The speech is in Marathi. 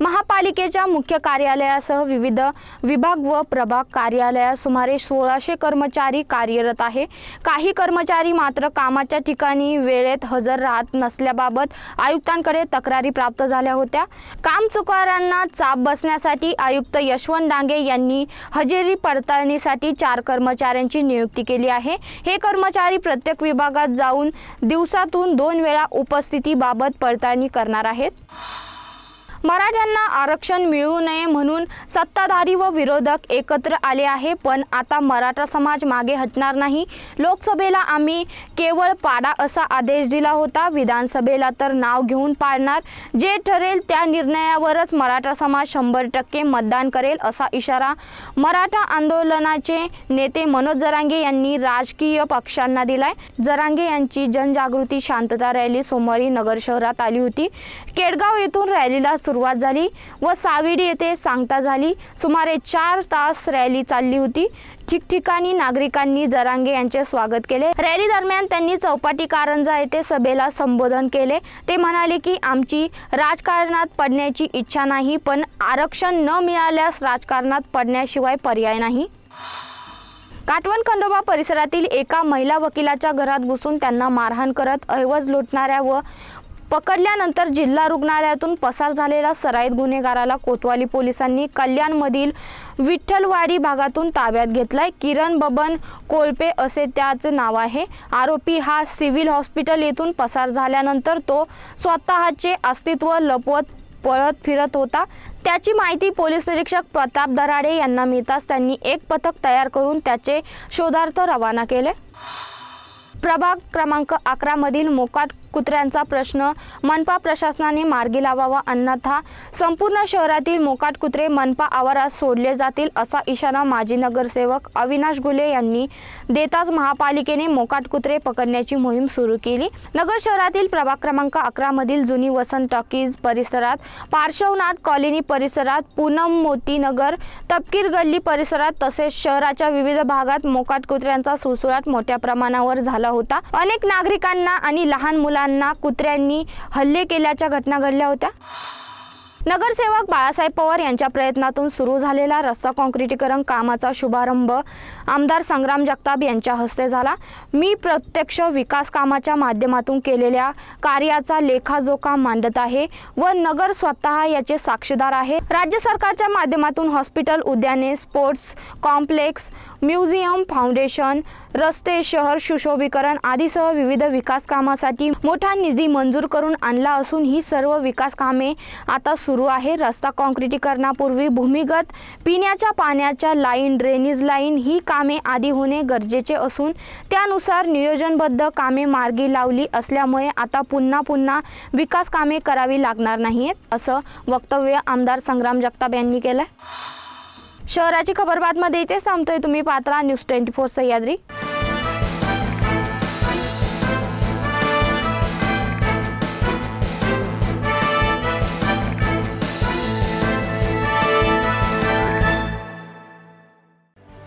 महापालिकेच्या मुख्य कार्यालयासह विविध विभाग व प्रभाग कार्यालयात सुमारे सोळाशे कर्मचारी कार्यरत आहे. काही कर्मचारी मात्र कामाच्या ठिकाणी वेळेत हजर राहत नसल्याबाबत आयुक्तांकडे तक्रारी प्राप्त झाल्या होत्या. कामचुकऱ्यांना चाप बसण्यासाठी आयुक्त यशवंत डांगे यांनी हजेरी पडताळणीसाठी चार कर्मचाऱ्यांची नियुक्ती केली आहे. हे कर्मचारी प्रत्येक विभागात जाऊन दिवसातून दोन वेळा उपस्थितीबाबत पडताळणी करणार आहेत. मराठ्यांना आरक्षण मिळू नये म्हणून सत्ताधारी व विरोधक एकत्र आले आहे पण आता मराठा समाज मागे हटणार नाही. लोकसभेला आम्ही केवळ पाडा असा आदेश दिला होता. विधानसभेला तर नाव घेऊन पाडणार. जे ठरेल त्या निर्णयावरच मराठा समाज शंभर टक्के मतदान करेल असा इशारा मराठा आंदोलनाचे नेते मनोज जरांगे यांनी राजकीय पक्षांना दिलाय. जरांगे यांची जनजागृती शांतता रॅली सोमवारी नगर शहरात आली होती. केडगाव येथून रॅलीला सुरुवात झाली व साविडी येथे सांगता झाली. सुमारे चार तास रॅली चालली होती. ठिकठिकाणी नागरिकांनी जरांगे यांचे स्वागत केले. रॅली दरम्यान त्यांनी चौपाटी कारंजा येथे सभेला संबोधन केले. ते म्हणाले की आमची राजकारणात पडण्याची इच्छा नाही पण आरक्षण न मिळाल्यास राजकारणात पडण्याशिवाय पर्याय नाही काटवण खंडोबा परिसरातील एका महिला वकिलाच्या घरात घुसून त्यांना मारहाण करत ऐवज लुटणाऱ्या व पकडल्यानंतर जिल्हा रुग्णालयातून पसार झालेल्या सराईत गुन्हेगाराला कोतवाली पोलिसांनी कल्याणमधील विठ्ठलवाडी भागातून ताब्यात घेतलाय. किरण बबन कोळपे असे त्याचे नाव आहे. आरोपी हा सिव्हिल हॉस्पिटल येथून पसार झाल्यानंतर तो स्वतःचे अस्तित्व लपवत पळत फिरत होता. त्याची माहिती पोलीस निरीक्षक प्रताप दराडे यांना मिळताच त्यांनी एक पथक तयार करून त्याचे शोधार्थ रवाना केले. प्रभाग क्रमांक अकरामधील मोकाट कुत्र्यांचा प्रश्न. मनपा प्रशासनाने मार्गी लावावा अन्यथा संपूर्ण शहरातील मोकाट कुत्रे मनपा आवारात सोडले जातील असा इशारा माजी नगरसेवक अविनाश गुले यांनी देताच महापालिकेने मोकाट कुत्रे पकडण्याची मोहीम सुरू केली. नगर शहरातील प्रभाग क्रमांक अकरा मधील जुनी वसंत टॉकीज परिसरात पार्श्वनाथ कॉलनी परिसरात पूनम मोतीनगर तपकीर गल्ली परिसरात तसेच शहराच्या विविध भागात मोकाट कुत्र्यांचा सुळसुळाट मोठ्या प्रमाणावर झाला होता. अनेक नागरिकांना आणि लहान मुलांना कुत्र्यांनी हल्ले केल्याच्या घटना घडल्या होत्या? नगरसेवक बाळासाहेब पवार यांच्या प्रयत्नातून सुरू झालेला रस्ता काँक्रिटीकरण कामाचा शुभारंभ आमदार संग्राम जगताप यांच्या हस्ते झाला. मी प्रत्यक्ष विकास कामाच्या माध्यमातून केलेल्या कार्याचा लेखाजोखा मांडत आहे व नगर स्वतः याचे साक्षीदार आहे. राज्य सरकारच्या माध्यमातून हॉस्पिटल उद्याने स्पोर्ट्स कॉम्प्लेक्स म्युझियम फाउंडेशन रस्ते शहर सुशोभीकरण आदीसह विविध विकास कामासाठी मोठा निधी मंजूर करून आणला असून ही सर्व विकास कामे आता सुरू सुरू आहे. रस्ता काँक्रिटीकरणापूर्वी भूमिगत पिण्याच्या पाण्याच्या लाईन ड्रेनेज लाईन ही कामे आधी होणे गरजेचे असून त्यानुसार नियोजनबद्ध कामे मार्गी लावली असल्यामुळे आता पुन्हा पुन्हा विकास कामे करावी लागणार नाहीत असं वक्तव्य आमदार संग्राम जगताप यांनी केलं शहराची खबरबातमध्ये इथेच थांबतोय तुम्ही पात्रा न्यूज ट्वेंटी फोर सह्याद्री.